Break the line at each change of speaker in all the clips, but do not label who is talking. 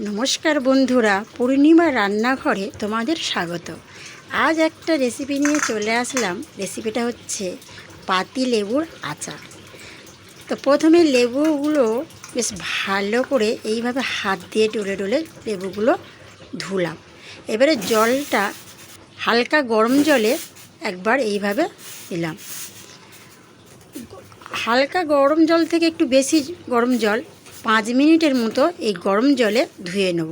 নমস্কার বন্ধুরা, পূর্ণিমা রান্নাঘরে তোমাদের স্বাগত। আজ একটা রেসিপি নিয়ে চলে আসলাম। রেসিপিটা হচ্ছে পাতি লেবুর আচার। তো প্রথমে লেবুগুলো বেশ ভালো করে এইভাবে হাত দিয়ে টলে টলে লেবুগুলো ধুলাম। এবারে জলটা হালকা গরম জলে একবার এইভাবে দিলাম। হালকা গরম জল থেকে একটু বেশি গরম জল পাঁচ মিনিটের মতো এই গরম জলে ধুয়ে নেব।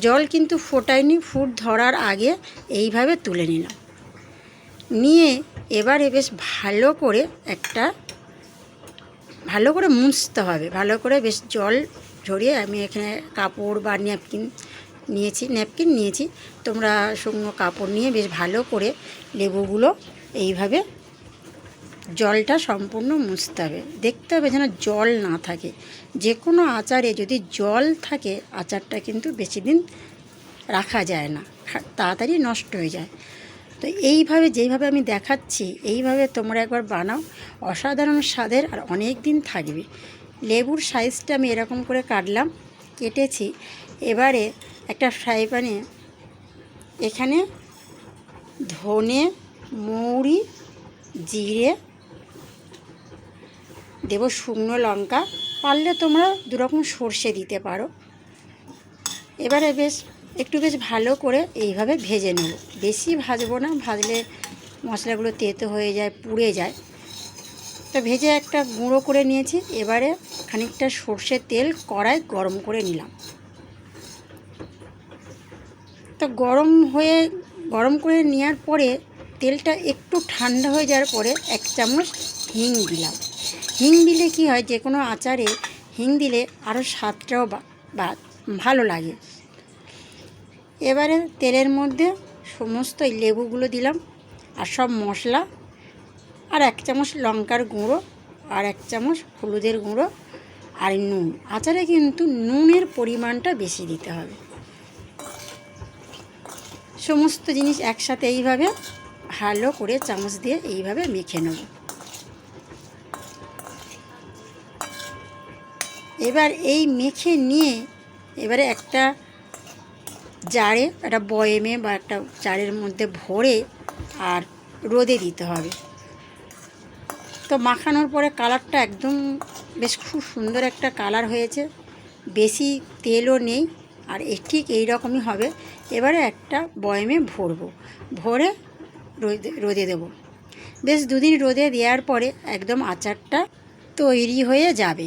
জল কিন্তু ফোটায়নি, ফুট ধরার আগে এইভাবে তুলে নিলাম। নিয়ে এবারে বেশ ভালো করে একটা, ভালো করে মুছতে হবে। ভালো করে বেশ জল ঝরিয়ে আমি এখানে কাপড় বা ন্যাপকিন নিয়েছি ন্যাপকিন নিয়েছি। তোমরা শুকনো কাপড় নিয়ে বেশ ভালো করে লেবুগুলো এইভাবে জলটা সম্পূর্ণ মুছতে হবে। দেখতে হবে যেন জল না থাকে। যে কোনো আচারে যদি জল থাকে, আচারটা কিন্তু বেশি দিন রাখা যায় না। তাড়াতাড়ি নষ্ট হয়ে যায়। তো এইভাবে যেইভাবে আমি দেখাচ্ছি, এইভাবে তোমরা একবার বানাও। অসাধারণ স্বাদের আর অনেক দিন থাকবে। লেবুর সাইজটা আমি এরকম করে কাটলাম, কেটেছি। এবারে একটা ফ্রাই প্যানে এখানে ধনে, মৌরি, জিরে দেবো শুকনো লঙ্কা, পারলে তোমরা দুরকম সর্ষে দিতে পারো। এবারে বেশ, একটু বেশ ভালো করে এইভাবে ভেজে নেব। বেশি ভাজবো না, ভাজলে মশলাগুলো তেতো হয়ে যায়, পুড়ে যায়। তো ভেজে একটা গুঁড়ো করে নিয়েছি, এবারে খানিকটা সর্ষের তেল কড়াই গরম করে নিলাম। তো গরম হয়ে, গরম করে নেওয়ার পরে তেলটা একটু ঠান্ডা হয়ে যাওয়ার পরে এক চামচ হিং দিলাম। হিং দিলে কি হয়? যে কোনো আচারে হিং দিলে আরও স্বাদটাও ভালো লাগে। এবারে তেলের মধ্যে সমস্ত লেবুগুলো দিলাম, আর সব মশলা, আর এক চামচ লঙ্কার গুঁড়ো, আর এক চামচ হলুদের গুঁড়ো, আর নুন। আচারে কিন্তু নুনের পরিমাণটা বেশি দিতে হবে। সমস্ত জিনিস একসাথে এইভাবে ভালো করে চামচ দিয়ে এইভাবে মেখে নেব। এবার এই মেখে নিয়ে এবারে একটা জারে, একটা বয়েমে বা একটা জারের মধ্যে ভরে আর রোদে দিতে হবে। তো মাখানোর পরে কালারটা একদম বেশ খুব সুন্দর একটা কালার হয়েছে। বেশি তেলও নেই আর ঠিক এই রকমই হবে। এবারে একটা বয়েমে ভরবো, ভরে রোদে রোদে দেবো। বেশ দুদিন রোদে দেওয়ার পরে একদম আচারটা তৈরি হয়ে যাবে।